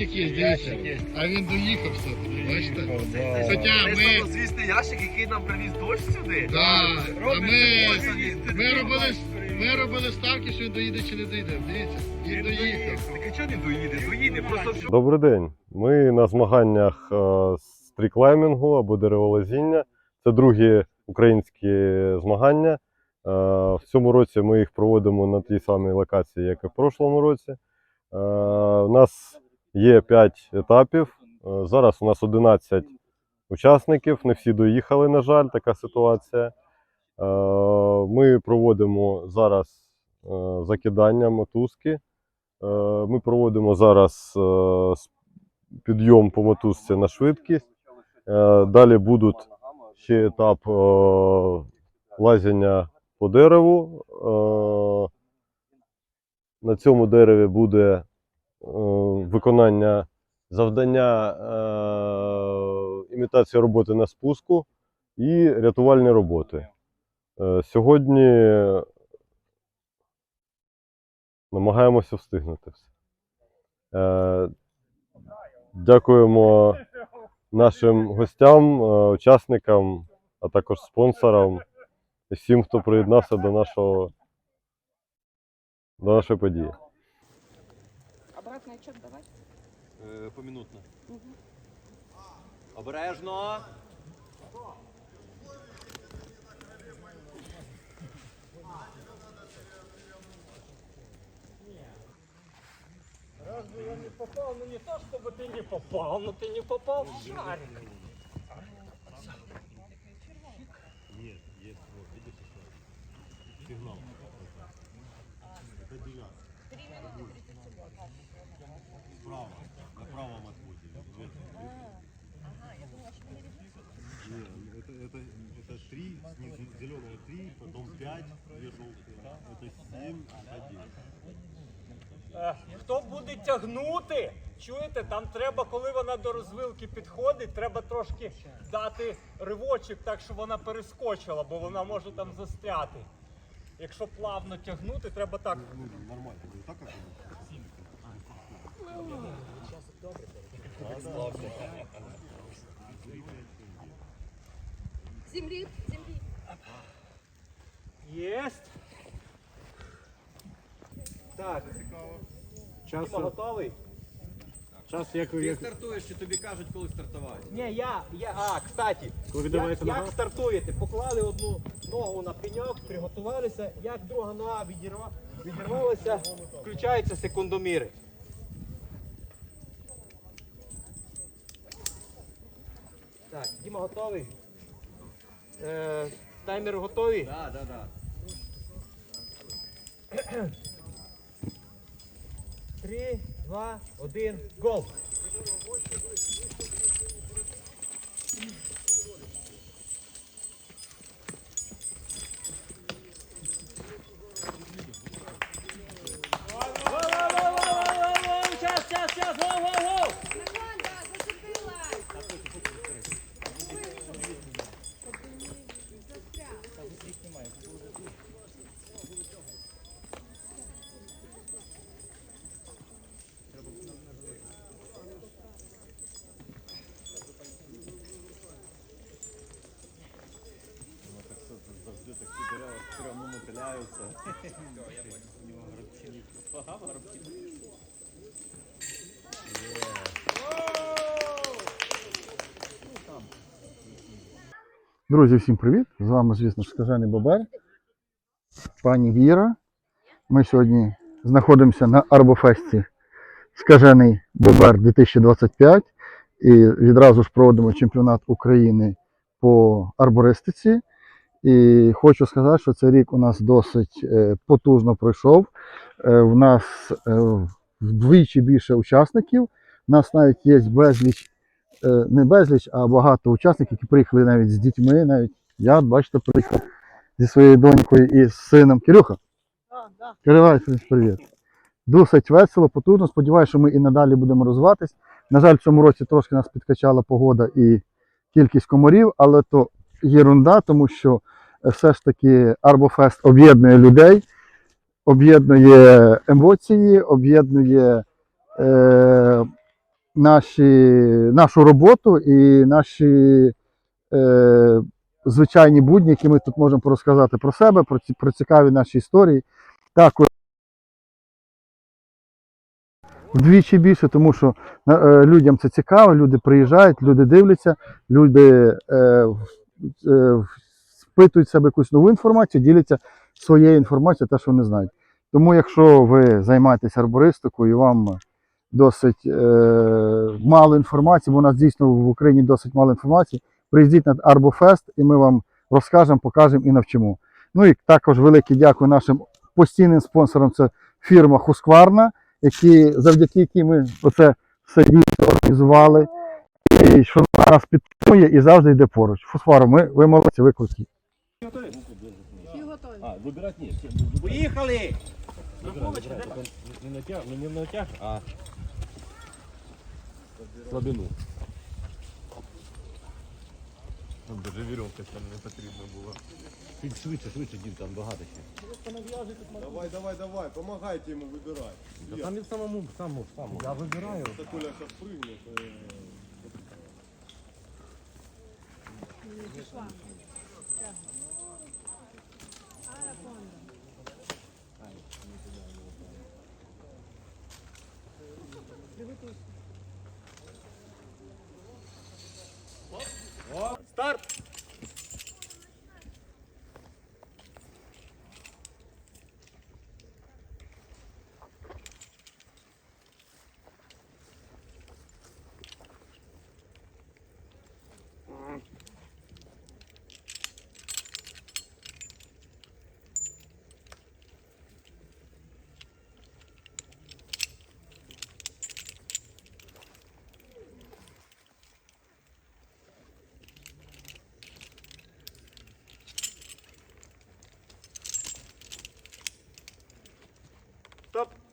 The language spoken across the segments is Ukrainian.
ящик є, дивіться. А він доїхав все-таки, бачите? Хоча Це ми. самозвісний ящик, який нам привіз дощ сюди. Да, а ми, ми, робили, ми робили ставки, що він доїде чи не доїде. Дивіться, він доїхав. Так а чого не доїде? Доїде, просто що. Добрий день. Ми на змаганнях е, стріклаймінгу або дереволазіння. Це другі українські змагання. Е, В цьому році ми їх проводимо на тій самій локації, як і в прошлому році. Е, У нас є 5 етапів. Е, Зараз у нас 11 учасників. Не всі доїхали, на жаль, така ситуація. Е, Ми проводимо зараз е, закидання мотузки. Ми проводимо зараз підйом по мотузці на швидкість. Далі будуть ще етап лазіння по дереву. На цьому дереві буде виконання завдання е, імітації роботи на спуску і рятувальні роботи. Е, Сьогодні намагаємося встигнути все. Е, Дякуємо нашим гостям, е, учасникам, а також спонсорам і всім, хто приєднався до нашого до нашої події. Помінутно. Обережно. Разве я не попал? Ну не то, чтобы ты не попал, но ты не попал в шарик. это, это, это три, снизу зеленые три, потом пять, две желтые. Это семь, один. Е, Хто буде тягнути? Чуєте, там треба, коли вона до розвилки підходить, треба трошки дати ривочок так, щоб вона перескочила, бо вона може там застряти. Якщо плавно тягнути, треба так. Ну, нормально. Ну, так как Земли, земли. Єсть. Так. Час готовий? Час як Ти стартуєш, чи тобі кажуть, коли стартувати? Ні, я, я. А, кстати, Коли як, як нога? стартуєте? Поклали одну ногу на пеньок, приготувалися, як друга нога відірва, відірвалася, включаються секундоміри. Так, Діма готовий? Е, таймер готовий? Так, так, так. Три, два, один, гол! Час, час, час, гол, гол, гол! Нормально, зацепилась. завжди так ці дерева все мотиляються. Друзі, всім привіт! З вами, звісно ж, Бобер, пані Віра. Ми сьогодні знаходимося на Арбофесті Скажений Бобер 2025 і відразу ж проводимо чемпіонат України по арбористиці. І хочу сказати, що цей рік у нас досить е, потужно пройшов. Е, В нас е, вдвічі більше учасників. У нас навіть є безліч е, не безліч, а багато учасників, які приїхали навіть з дітьми. Навіть я, бачите, приїхав зі своєю донькою і з сином. Кирюха, Киривай, привіт. Досить весело, потужно. Сподіваюся, що ми і надалі будемо розвиватись. На жаль, в цьому році трошки нас підкачала погода і кількість комарів, але то єрунда, тому що е, все ж таки Арбофест об'єднує людей, об'єднує емоції, об'єднує е, наші, нашу роботу і наші е, звичайні будні, які ми тут можемо порозказати про себе, про, ці, про цікаві наші історії. Також вдвічі більше, тому що е, людям це цікаво, люди приїжджають, люди дивляться, люди е, е, впитують в себе якусь нову інформацію, діляться своєю інформацією, те, що вони знають. Тому, якщо ви займаєтесь арбористикою і вам досить е, мало інформації, бо у нас дійсно в Україні досить мало інформації, приїздіть на Арбофест і ми вам розкажемо, покажемо і навчимо. Ну і також велике дякую нашим постійним спонсорам. Це фірма Хускварна, які, завдяки якій ми оце все дійсно організували, і що нас підтримує і завжди йде поруч. Хускварна, ми, ви молодці, ви круті. А, выбирать нет. Поїхали! Не натяг, не натяг, а слабину. Там даже веревка там не потрібна була. Ти швидше, швидше, дід, там багато ще. Давай, давай, давай, помогайте ему выбирать. Да там і самому, самому, самому. Я вибираю. Это Коля сейчас прыгнет. э, Старт!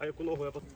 Стоп! А яку ногу я пос... Стоп!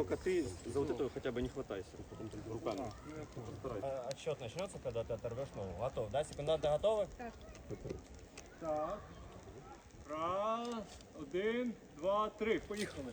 Только ты за вот этого хотя бы не хватайся руками. Отсчет начнется, когда ты оторвешь ногу. Готов, да? Секунданты готовы? Так. Так. Раз, один, два, три. Поїхали.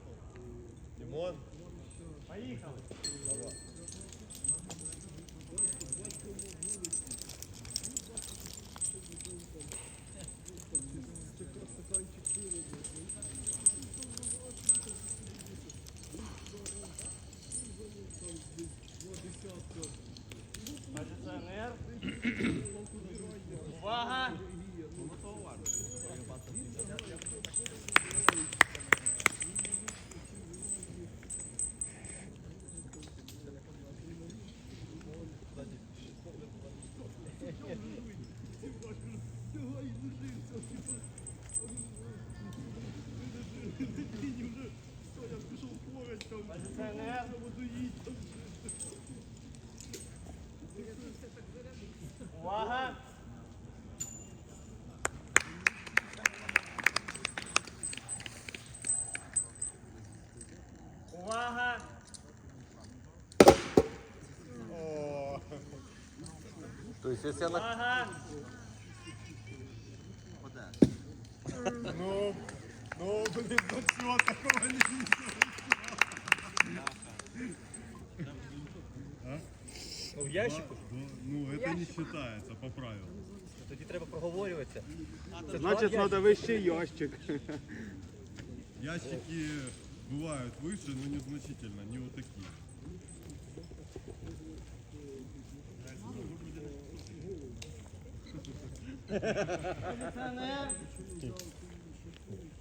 Боже, це нервно буду їсти. Увага! Увага! То есть, если она... Увага! Ну, ну, блин, ну все, такого не ящику. Ну, ну, это не считается по правилам. Тоді треба проговорюватися. Це Значить, два треба вищий ящик. Ящики бывают выше, но незначительно, не вот такие.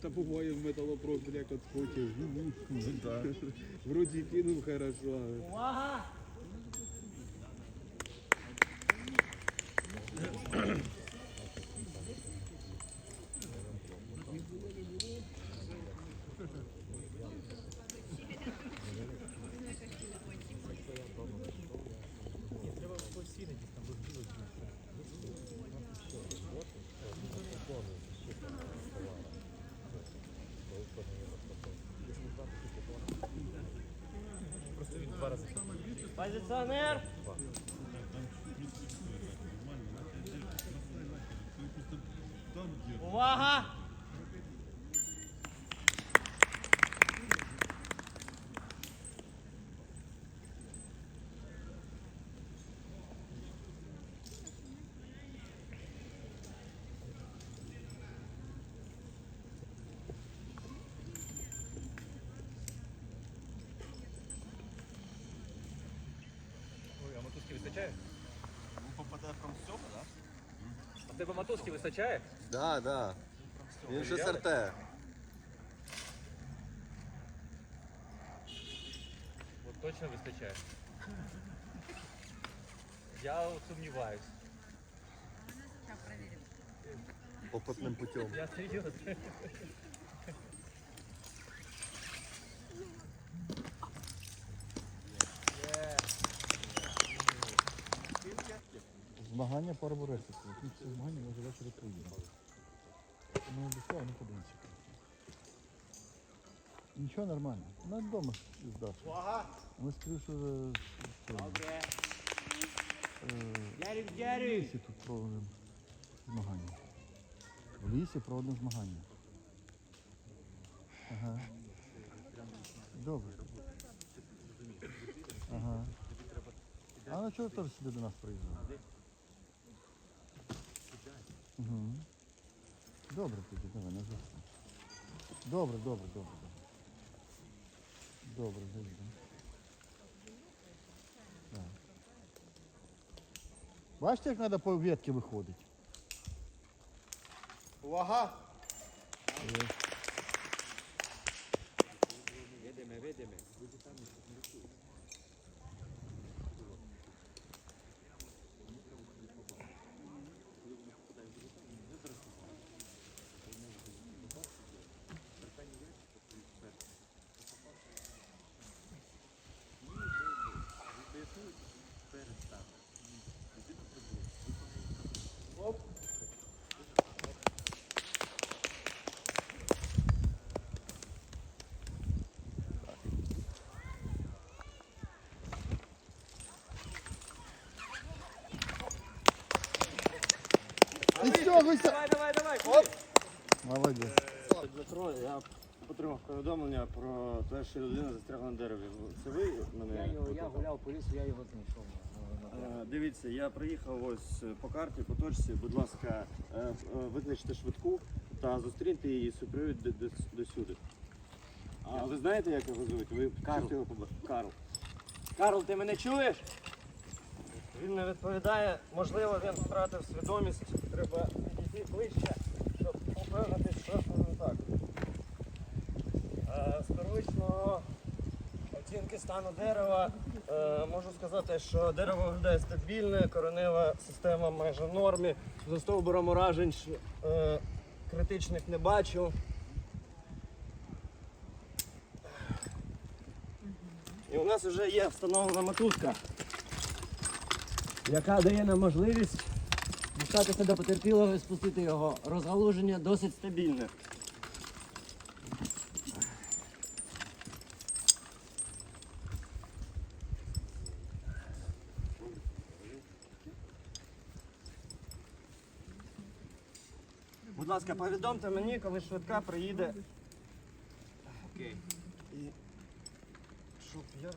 Та буває в металопрок, як от хочеш. Вроді кинув хорошо. але- Увага! Позиционер! вистачає? Ну, попадает прям все, да? А в тебе мотузки вистачає? Да, да. Він же Перевіряли? СРТ. От точно вистачає. Я от сумніваюсь. Опытним путем. Я серйозно. Змагання по арбористику. Ну, Ці змагання може ввечері приїдемо. Без цього не подивимося. Нічого нормально. Ну, вдома здаш. Ми скоріше вже Добре. е, Ярик, в Ярик. лісі тут проводимо змагання. В лісі проводимо змагання. Ага. Добре. Ага. А на чого теж сюди до нас приїжджав? Угу. Добре тоді, давай, на зв'язку. Добре, добре, добре, добре. Добре, завжди. Так. Бачите, як треба по ветки виходити? Увага! Відстягуйся! Давай, давай, давай. Оп. Молодець. Дмитро, я отримав повідомлення про те, що людина застрягла на дереві. Це ви мене? Я гуляв по лісу, я його знайшов. Е, Дивіться, я приїхав ось по карті, по точці. Будь ласка, е, е, викличте швидку та зустріньте її супровід до, до, до сюди. А ви знаєте, як його звуть? Ви Карл. його? Карл. Карл, ти мене чуєш? Він не відповідає, можливо, він втратив свідомість. Треба підійти ближче, щоб упевнитися, що не так. Е, З первичного оцінки стану дерева е, можу сказати, що дерево виглядає стабільне, коренева система майже в нормі. За стовбуром уражень е, критичних не бачу. І у нас вже є встановлена мотузка, яка дає нам можливість дістатися до потерпілого і спустити його. Розгалуження досить стабільне. Будь ласка, повідомте мені, коли швидка приїде. Окей. І щоб я...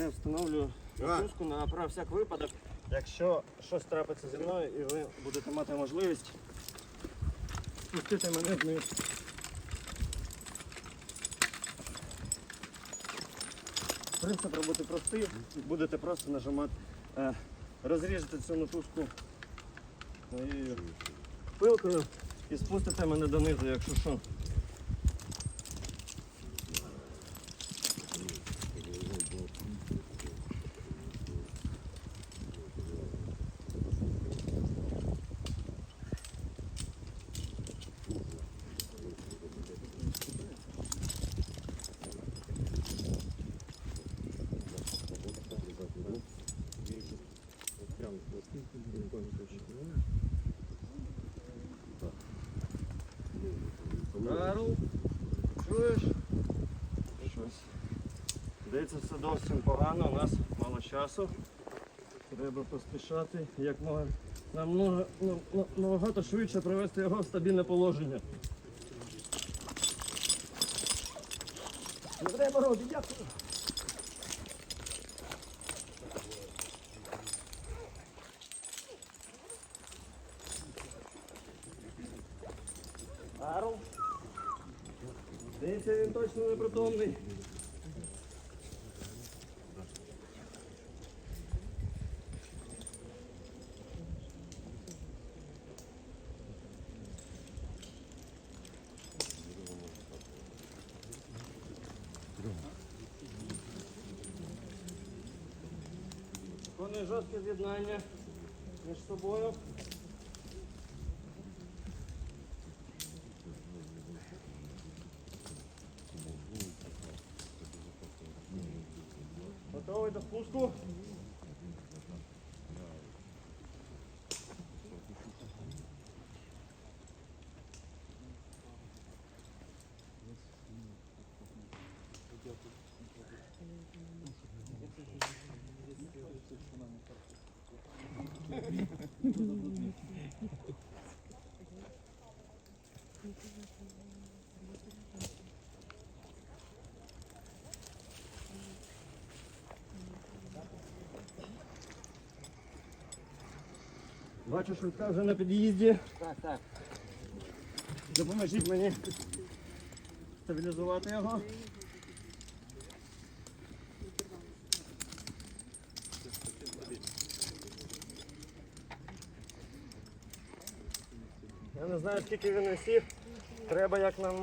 я встановлю мотузку на про всяк випадок. Якщо щось трапиться зі мною і ви будете мати можливість спустити мене вниз. Принцип роботи простий, будете просто нажимати, е, розріжете цю мотузку своєю пилкою і спустите мене донизу, якщо що. Карл, чуєш? Щось. Здається, все зовсім погано, у нас мало часу. Треба поспішати, як мога нам набагато швидше привести його в стабільне положення. Треба робити, дякую. Карл. Здається, він точно непритомний. Вони жорстке з'єднання між собою. Готовий до спуску? Бачу, швидка вже на під'їзді. Так, так. Допоможіть мені стабілізувати його. Я не знаю, скільки він висів. Треба як нам,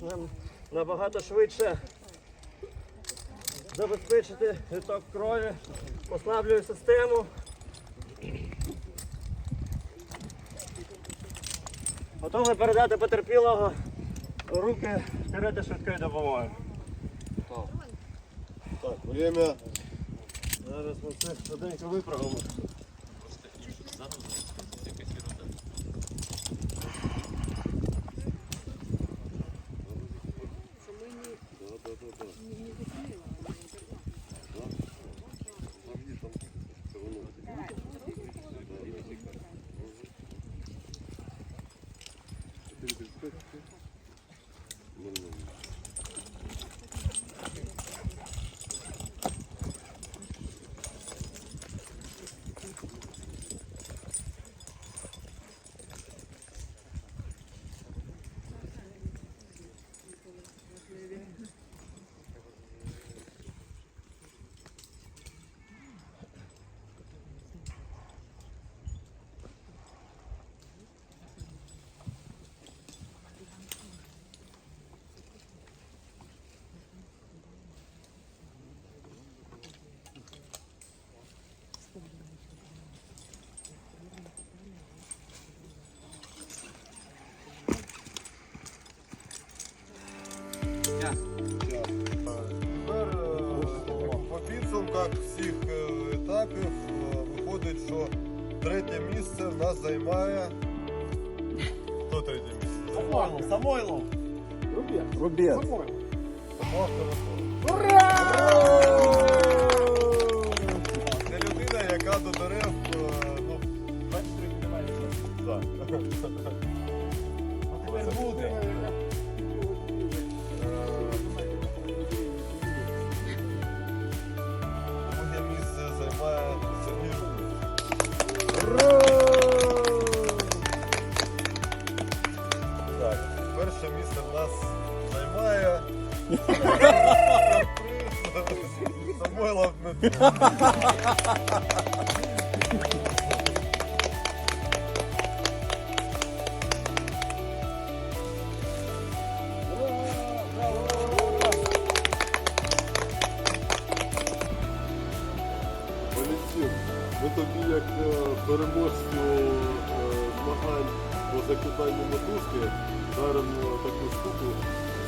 нам набагато швидше забезпечити відток крові. Послаблюю систему. Готовий передати потерпілого руки карети швидкої допомоги. Так, время. Зараз ми це швиденько виправимо. Тепер е, по підсумках всіх е, етапів е, виходить, що третє місце в нас займає Хто третє Самойлов, Самойлов. Рубец. Це людина, яка до дерев, е, ну, так. Тепер буде. Ми тобі як е, переможцю е, змагань по закиданню мотузки даримо таку штуку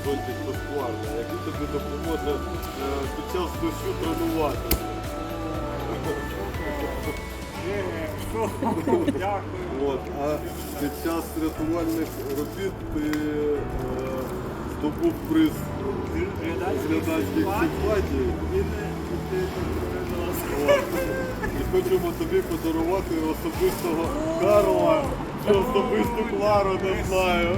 зонтик безплатно, який тобі допоможе е, під час дощу тренувати. От, а під час рятувальних робіт ти е, здобув приз з глядацьких симпатій. От. І хочемо тобі подарувати особистого Карла, чи особисту Клару, не знаю.